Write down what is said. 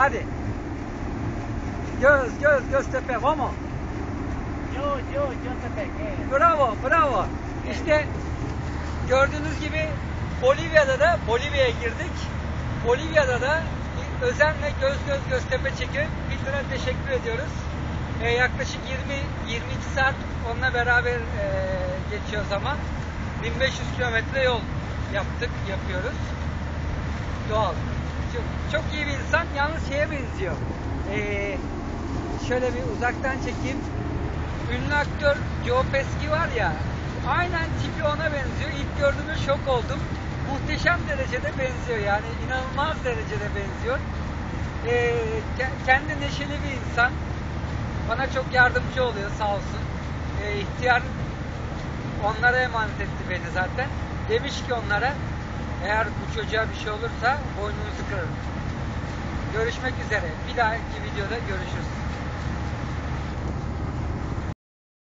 Hadi. Göz, göz, Göztepe. Vamos. Yo, yo, yo te pegué. Bravo, bravo. İşte gördüğünüz gibi Bolivya'da da Bolivya'ya girdik. Bolivya'da da özenle göz göz Göztepe çekip Peter'a teşekkür ediyoruz. Ee, yaklaşık 20 22 saat onunla beraber e, geçiyor zaman. 1500 kilometre yol yaptık, yapıyoruz. Doğal. Çok, çok iyi bir insan. Yalnız şeye benziyor. Ee, şöyle bir uzaktan çekeyim. Ünlü aktör Joe Pesci var ya, aynen tipi ona benziyor. İlk gördüğümde şok oldum. Muhteşem derecede benziyor yani, inanılmaz derecede benziyor. Ee, ke- kendi neşeli bir insan. Bana çok yardımcı oluyor sağ olsun. Ee, ihtiyar onlara emanet etti beni zaten. Demiş ki onlara, eğer bu çocuğa bir şey olursa boynunuzu kırarım. Görüşmek üzere. Bir dahaki videoda görüşürüz.